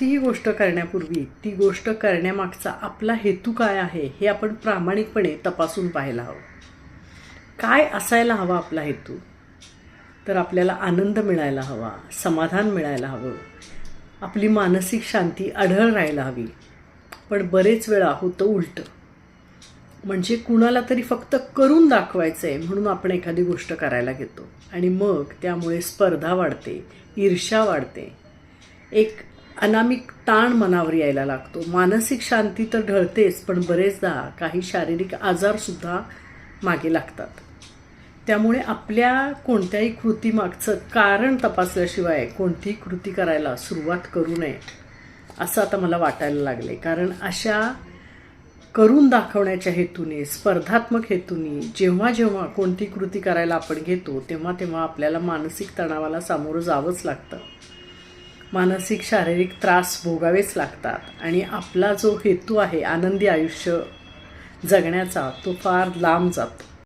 कोणतीही गोष्ट करण्यापूर्वी ती गोष्ट करण्यामागचा आपला हेतू काय आहे हे आपण प्रामाणिकपणे तपासून पाहायला हवं. काय असायला हवा आपला हेतू? तर आपल्याला आनंद मिळायला हवा समाधान मिळायला हवं. आपली मानसिक शांती आढळ राहायला हवी. पण बरेच वेळा होतं उलटं. म्हणजे कुणाला तरी फक्त करून दाखवायचं आहे म्हणून आपण एखादी गोष्ट करायला घेतो. आणि मग त्यामुळे स्पर्धा वाढते ईर्ष्या वाढते. एक अनामिक ताण मनावर यायला लागतो. मानसिक शांती तर ढळतेच पण बरेचदा काही शारीरिक आजारसुद्धा मागे लागतात. त्यामुळे आपल्या कोणत्याही कृतीमागचं कारण तपासल्याशिवाय कोणतीही कृती करायला सुरुवात करू नये असं आता मला वाटायला लागले कारण अशा करून दाखवण्याच्या हेतूने स्पर्धात्मक हेतूने जेव्हा जेव्हा कोणती कृती करायला आपण घेतो तेव्हा तेव्हा आपल्याला मानसिक तणावाला सामोरं जावंच लागतं. मानसिक शारीरिक त्रास भोगावेच लागतात. आणि आपला जो हेतू आहे आनंदी आयुष्य जगण्याचा तो फार लांब जातो.